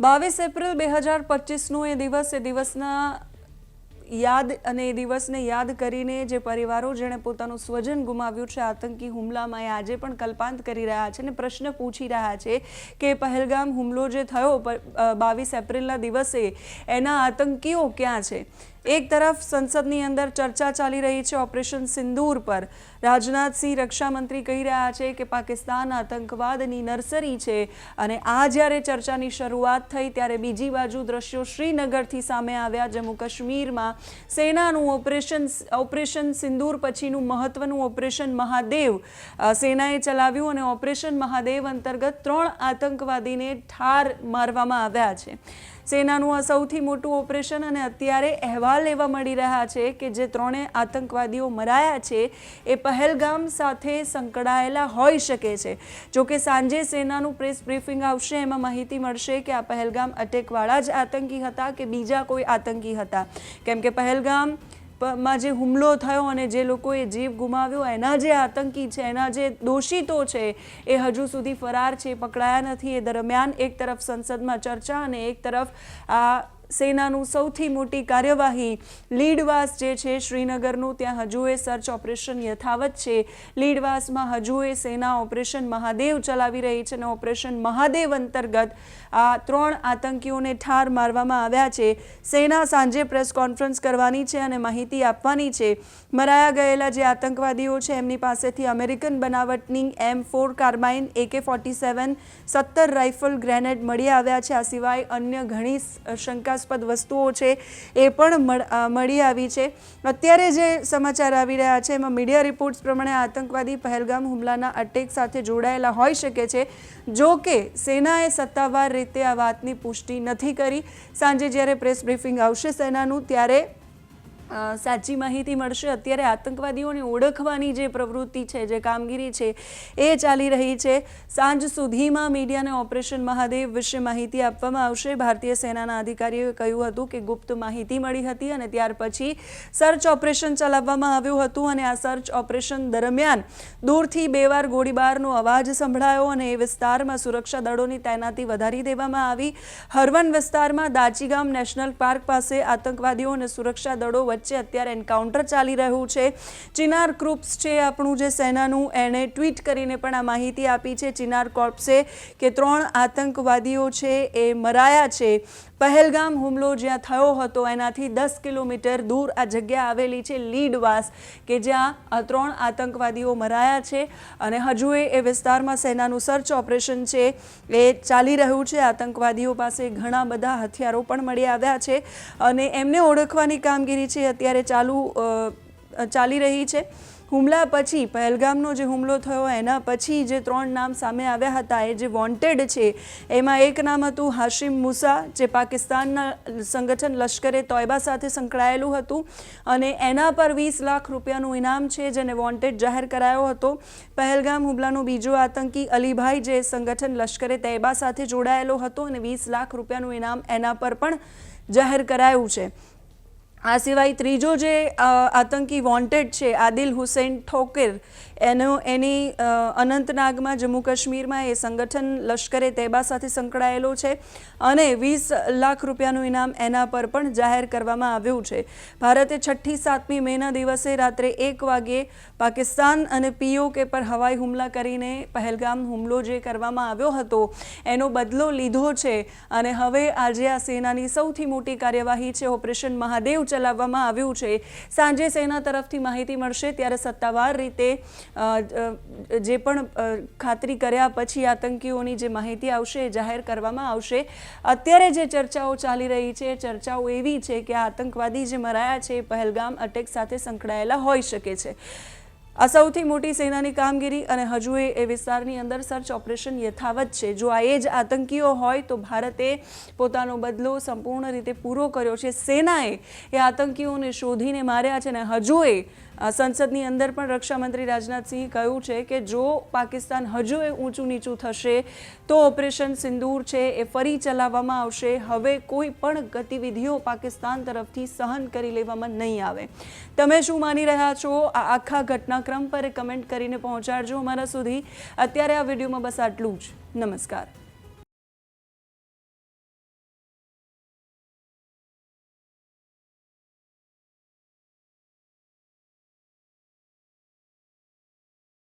બાવીસ એપ્રિલ બે હજાર પચીસનો એ દિવસ, એ દિવસના યાદ અને એ દિવસને યાદ કરીને જે પરિવારો જેણે પોતાનું સ્વજન ગુમાવ્યું છે, આતંકી હુમલામાં એ આજે પણ કલ્પાંત કરી રહ્યા છે અને પ્રશ્ન પૂછી રહ્યા છે કે પહેલગામ હુમલો જે થયો બાવીસ એપ્રિલના દિવસે, એના આતંકીઓ ક્યાં છે? એક તરફ સંસદની અંદર ચર્ચા ચાલી રહી છે ઓપરેશન સિંદૂર પર. રાજનાથસિંહ રક્ષામંત્રી કહી રહ્યા છે કે પાકિસ્તાન આતંકવાદની નર્સરી છે અને આ જ્યારે ચર્ચાની શરૂઆત થઈ ત્યારે બીજી બાજુ દ્રશ્યો શ્રીનગરથી સામે આવ્યા. જમ્મુ કાશ્મીરમાં સેનાનું ઓપરેશન ઓપરેશન સિંદૂર પછીનું મહત્વનું ઓપરેશન મહાદેવ સેનાએ ચલાવ્યું અને ઓપરેશન મહાદેવ અંતર્ગત ત્રણ આતંકવાદીને ઠાર મારવામાં આવ્યા છે. સેનાનું આ સૌથી મોટું ઓપરેશન અને અત્યારે અહેવાલ એવા મળી રહ્યા છે કે જે ત્રણે આતંકવાદીઓ મરાયા છે, એ પહેલગામ સાથે સંકળાયેલા હોઈ શકે છે. જોકે સાંજે સેનાનું પ્રેસ બ્રીફિંગ આવશે, એમાં માહિતી મળશે કે આ પહેલગામ અટેકવાળા જ આતંકી હતા કે બીજા કોઈ આતંકી હતા. કેમ કે પહેલગામ માં જે હુમલો થયો અને જે લોકોએ જીવ ગુમાવ્યો, એના જે આતંકી છે, એના જે દોષિતો છે, એ હજુ સુધી ફરાર છે, પકડાયા નથી. એ દરમિયાન એક તરફ સંસદમાં ચર્ચા અને એક તરફ આ સેનાનું સૌથી મોટી કાર્યવાહી લીડવાસ જે છે શ્રીનગરનું, ત્યાં હજુ એ સર્ચ ઓપરેશન યથાવત છે. લીડવાસમાં હજુ એ સેના ઓપરેશન મહાદેવ ચલાવી રહી છે અને ઓપરેશન મહાદેવ અંતર્ગત આ ત્રણ આતંકીઓને ઠાર મારવામાં આવ્યા છે. સેના સાંજે પ્રેસ કોન્ફરન્સ કરવાની છે અને માહિતી આપવાની છે. મરાયા ગયેલા જે આતંકવાદીઓ છે, એમની પાસેથી અમેરિકન બનાવટની એમ ફોર કાર્બાઇન એકે ફોર્ટી સેવન સત્તર રાઇફલ ગ્રેનેડ મળી આવ્યા છે. આ સિવાય અન્ય ઘણી સ- શંકાસ્પદ વસ્તુઓ છે એ પણ મળ- આવી છે. અત્યારે જે સમાચાર આવી રહ્યા છે, એમાં મીડિયા રિપોર્ટ્સ પ્રમાણે આતંકવાદી પહેલગામ હુમલાના અટેક સાથે જોડાયેલા હોઈ શકે છે. જો કે, સેનાએ સત્તાવાર રીતે આ વાતની પુષ્ટિ નથી કરી. સાંજે જ્યારે પ્રેસ બ્રીફિંગ આવશે સેનાનું, ત્યારે સાચી માહિતી મળશે. અત્યારે આતંકવાદીઓને ઓળખવાની જે પ્રવૃત્તિ છે, જે કામગીરી છે, એ ચાલી રહી છે. સાંજ સુધીમાં મીડિયાને ઓપરેશન મહાદેવ વિશે માહિતી આપવામાં આવશે. ભારતીય સેનાના અધિકારીઓએ કહ્યું હતું કે ગુપ્ત માહિતી મળી હતી અને ત્યાર પછી સર્ચ ઓપરેશન ચલાવવામાં આવ્યું હતું અને આ સર્ચ ઓપરેશન દરમિયાન દૂરથી બે વાર ગોળીબારનો અવાજ સંભળાયો અને એ વિસ્તારમાં સુરક્ષા દળોની તૈનાતી વધારી દેવામાં આવી. હરવન વિસ્તારમાં દાચીગામ નેશનલ પાર્ક પાસે આતંકવાદીઓ અને સુરક્ષા દળો વચ્ચે અત્યારે એન્કાઉન્ટર ચાલી રહ્યું છે. ચિનાર ક્રુપ્સ છે આપણું જે સેનાનું, એણે ટ્વીટ કરીને પણ આ માહિતી આપી છે. ચિનાર કોર્પ્સે કે ત્રણ આતંકવાદીઓ છે એ મરાયા છે. પહેલગામ હુમલો જ્યાં થયો હતો, એનાથી દસ કિલોમીટર દૂર આ જગ્યા આવેલી છે લીડવાસ, કે જ્યાં ત્રણ આતંકવાદીઓ મરાયા છે. અને હજુ એ વિસ્તારમાં સેનાનું સર્ચ ઓપરેશન છે, એ ચાલી રહ્યું છે. આતંકવાદીઓ પાસે ઘણા બધા હથિયારો પણ મળી આવ્યા છે. અને એમને ઓળખવાની કામગીરી છે, અત્યારે ચાલુ ચાલી રહી છે. હુમલા પછી પહેલગામનો જે હુમલો થયો, એના પછી જે ત્રણ નામ સામે આવ્યા હતા, એ જે વોન્ટેડ છે, એમાં એક નામ હતું હાશિમ મુસા, જે પાકિસ્તાનના સંગઠન લશ્કરે તોયબા સાથે સંકળાયેલું હતું અને એના પર વીસ લાખ રૂપિયાનું ઇનામ છે, જેને વોન્ટેડ જાહેર કરાયો હતો. પહેલગામ હુમલાનો બીજો આતંકી અલીભાઈ, જે સંગઠન લશ્કરે તૈબા સાથે જોડાયેલો હતો અને વીસ લાખ રૂપિયાનું ઇનામ એના પર પણ જાહેર કરાયું છે. આ સિવાય ત્રીજો જે આતંકી વોન્ટેડ છે, આદિલ હુસૈન ઠોકર, એનો, એની અનંતનાગમાં જમ્મુ કાશ્મીરમાં એ સંગઠન લશ્કરે તૈબા સાથે સંકળાયેલો છે અને વીસ લાખ રૂપિયાનું ઇનામ એના પર પણ જાહેર કરવામાં આવ્યું છે. ભારતે છઠ્ઠી સાતમી મેના દિવસે રાત્રે એક વાગ્યે પાકિસ્તાન અને પીઓકે પર હવાઈ હુમલા કરીને પહેલગામ હુમલો જે કરવામાં આવ્યો હતો, એનો બદલો લીધો છે અને હવે આજે આ સેનાની સૌથી મોટી કાર્યવાહી છે ઓપરેશન મહાદેવ ચલાવવામાં આવ્યું છે. સાંજે સેના તરફથી માહિતી મળશે, ત્યારે સત્તાવાર રીતે જે પણ ખાતરી કર્યા પછી આતંકીઓની જે માહિતી આવશે જાહેર કરવામાં આવશે. અત્યારે જે ચર્ચાઓ ચાલી રહી છે, ચર્ચાઓ એવી છે કે આતંકવાદી જે મરાયા છે, એ પહેલગામ અટેક સાથે સંકળાયેલા હોઈ શકે છે. આ સૌથી મોટી સેનાની કામગીરી અને હજુ એ વિસ્તારની અંદર સર્ચ ઓપરેશન યથાવત છે. જો આ એ જ આતંકીઓ હોય તો ભારતે પોતાનો બદલો સંપૂર્ણ રીતે પૂરો કર્યો છે. સેનાએ એ આતંકીઓને શોધીને માર્યા છે અને હજુ એ સંસદની અંદર પણ રક્ષામંત્રી રાજનાથસિંહ કહ્યું છે કે જો પાકિસ્તાન હજુ એ ઊંચું નીચું થશે તો ઓપરેશન સિંદૂર છે એ ફરી ચલાવવામાં આવશે. હવે કોઈ પણ ગતિવિધિઓ પાકિસ્તાન તરફથી સહન કરી લેવામાં નહીં આવે. તમે શું માની રહ્યા છો? આ આખા ઘટનાક્રમ પર કમેન્ટ કરીને પહોંચાડજો અમારા સુધી. અત્યારે આ વિડીયોમાં બસ આટલું જ. નમસ્કાર.